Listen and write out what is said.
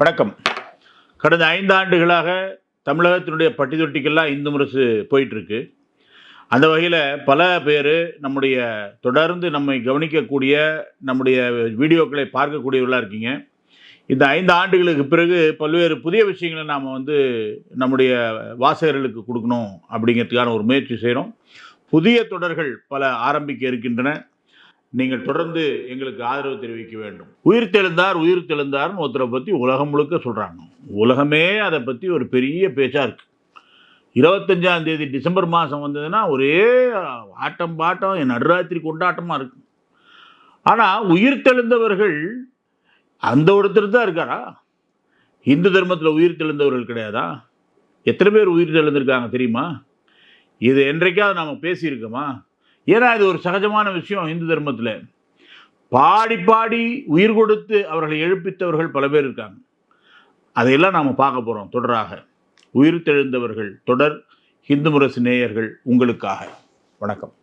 வணக்கம். கடந்த ஐந்து ஆண்டுகளாக தமிழகத்தினுடைய பட்டி தொட்டிக்கெல்லாம் இந்து முரசு போயிட்டுருக்கு. அந்த வகையில் பல பேர் நம்முடைய தொடர்ந்து நம்மை கவனிக்கக்கூடிய நம்முடைய வீடியோக்களை பார்க்கக்கூடியவர்களாக இருக்கீங்க. இந்த ஐந்து ஆண்டுகளுக்கு பிறகு பல்வேறு புதிய விஷயங்களை நாம் வந்து நம்முடைய வாசகர்களுக்கு கொடுக்கணும் அப்படிங்கிறதுக்கான ஒரு முயற்சி செய்கிறோம் புதிய தொடர்கள் பல ஆரம்பிக்க இருக்கின்றன. நீங்கள் தொடர்ந்து எங்களுக்கு ஆதரவு தெரிவிக்க வேண்டும். உயிர் தெழுந்தார் உயிர் தெழுந்தார்னு ஒருத்தரை பற்றி உலகம் முழுக்க சொல்கிறாங்க உலகமே அதை பற்றி ஒரு பெரிய பேச்சாக இருக்குது இருபத்தஞ்சாம் தேதி டிசம்பர் மாதம் வந்ததுன்னா ஒரே ஆட்டம் பாட்டம் என் நடுராத்திரி கொண்டாட்டமாக இருக்கும் ஆனால் உயிர் தெழுந்தவர்கள் அந்த ஒருத்தர் தான் இருக்காரா? இந்து தர்மத்தில் உயிர் தெழுந்தவர்கள் கிடையாதா? எத்தனை பேர் உயிர் தெழுந்திருக்காங்க தெரியுமா? இது என்றைக்காவது நாம் பேசியிருக்கோமா? ஏன்னா இது ஒரு சகஜமான விஷயம் இந்து தர்மத்தில். பாடி பாடி உயிர் கொடுத்து அவர்களை எழுப்பித்தவர்கள் பல பேர் இருக்காங்க. அதையெல்லாம் நாம் பார்க்க போகிறோம் தொடராக. உயிர் தெழுந்தவர்கள் தொடர் ஹிந்து முரசு நேயர்கள் உங்களுக்காக. வணக்கம்.